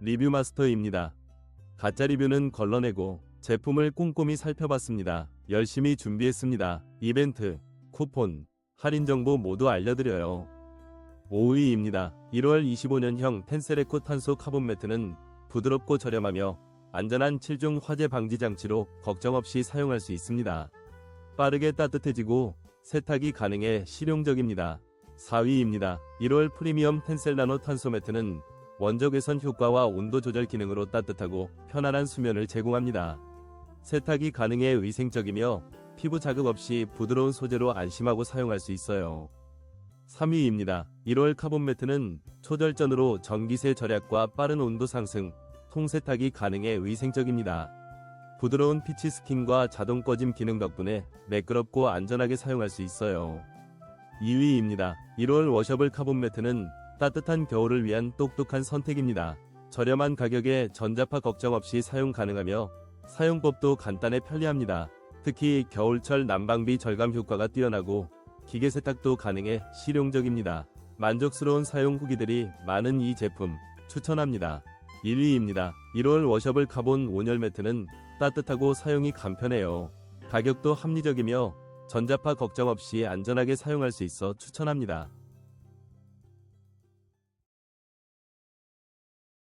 리뷰 마스터입니다. 가짜 리뷰는 걸러내고 제품을 꼼꼼히 살펴봤습니다. 열심히 준비했습니다. 이벤트, 쿠폰, 할인 정보 모두 알려드려요. 5위입니다. 1월 25년형 텐세레코 탄소 카본 매트는 부드럽고 저렴하며 안전한 7중 화재 방지 장치로 걱정 없이 사용할 수 있습니다. 빠르게 따뜻해지고 세탁이 가능해 실용적입니다. 4위입니다. 1월 프리미엄 텐셀 나노 탄소 매트는 원적 외선 효과와 온도 조절 기능으로 따뜻하고 편안한 수면을 제공합니다. 세탁이 가능해 위생적이며 피부 자극 없이 부드러운 소재로 안심하고 사용할 수 있어요. 3위입니다. 1월 카본 매트는 초절전으로 전기세 절약과 빠른 온도 상승, 통세탁이 가능해 위생적입니다. 부드러운 피치 스킨과 자동 꺼짐 기능 덕분에 매끄럽고 안전하게 사용할 수 있어요. 2위입니다. 1월 워셔블 카본 매트는 따뜻한 겨울을 위한 똑똑한 선택입니다. 저렴한 가격에 전자파 걱정 없이 사용 가능하며 사용법도 간단해 편리합니다. 특히 겨울철 난방비 절감 효과가 뛰어나고 기계 세탁도 가능해 실용적입니다. 만족스러운 사용 후기들이 많은 이 제품 추천합니다. 1위입니다. 1월 워셔블 카본 온열 매트는 따뜻하고 사용이 간편해요. 가격도 합리적이며 전자파 걱정 없이 안전하게 사용할 수 있어 추천합니다.